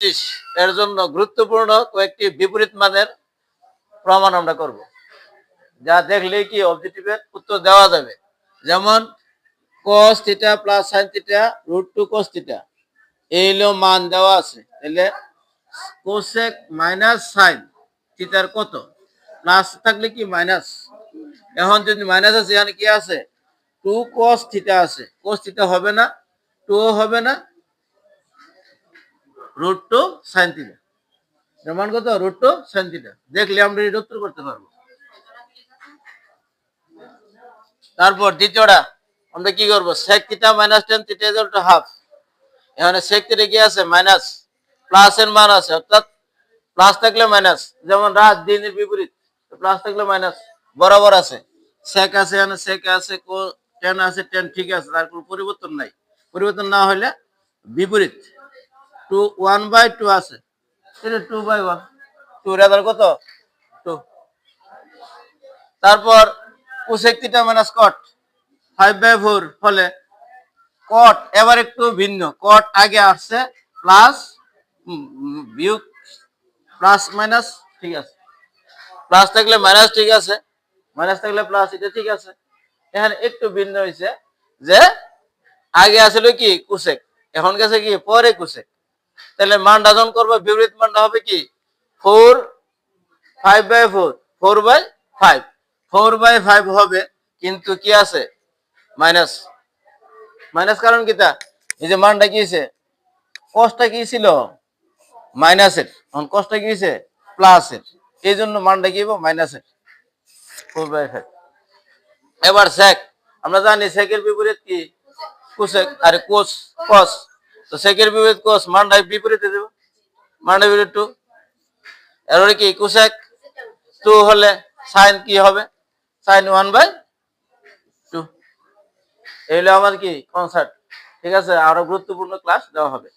এর জন্য গুরুত্বপূর্ণ কয়েকটি বিপরীত মানের প্রমাণ আমরা করব। যা দেখলে কি অবজেক্টিভের উত্তর দেওয়া যাবে। যেমন, cos theta plus sin theta root two cos theta এই হলো মান দেওয়া আছে। তাহলে কোসেক মাইনাস সাইন থিটার কত? প্লাস থাকলে কি মাইনাস এখন যদি মাইনাস আছে, এখানে কি আছে? টু cos থিটা আছে। cos থিটা হবে না টু হবে না রুট টু সাইন থিটা এর মান কত? রুট টু সাইন থিটা দেখলে আমরা এটা উত্তর করতে পারব। তারপর দ্বিতীয়টা আমরা কি করব? sec theta minus tan theta equal to half এখানে sec থিটা কি আছে? মাইনাস প্লাস এর মান আছে অর্থাৎ প্লাস থাকলে মাইনাস যেমন রাত দিনের বিপরীত প্লাস থাকলে মাইনাস বরাবর আছে। sec আছে এখানে, sec আছে টেন আছে টেন ঠিক আছে, তার কোনো পরিবর্তন নাই। পরিবর্তন না হলে বিপরীত। টু ওয়ান বাই টু আছে। Two by one two rather কত? টু তারপর cosec theta minus cot five by four হলে কট এবার একটু ভিন্ন। কট আগে আসছে প্লাস বিয়োগ প্লাস মাইনাস ঠিক আছে। প্লাস থাকলে মাইনাস ঠিক আছে। মাইনাস থাকলে প্লাস এটা ঠিক আছে। এখানে একটু ভিন্ন হয়েছে যে আগে আসলে কি? কুসেক। এখন গেছে কি? পরে কুসেক। তাহলে মানটা যখন করব, বিপরীত মানটা হবে কি? Four five by four four by five four by five হবে, কিন্তু কি আছে? মাইনাস মাইনাস কারণ কিটা এই যে মানটা কি হয়েছে? কষ্টটা কি ছিল? মাইনাসের এখন কষ্টটা কি হয়েছে? প্লাসের এই জন্য মানটা কি মাইনাসের ফোর বাই ফাইভ এবার সেক আমরা জানি সেকের বিপরীত কি? কোসেক আরে কোস কস তো সেকের বিপরীত কোষ মান্ডায় বিপরীতে দেব। মানটা বিপরীত টু এরপরে কি? কোসেক টু হলে সাইন কি হবে? সাইন ওয়ান বাই টু এই আমার কি? কনসার্ট ঠিক আছে? আরও গুরুত্বপূর্ণ ক্লাস দেওয়া হবে।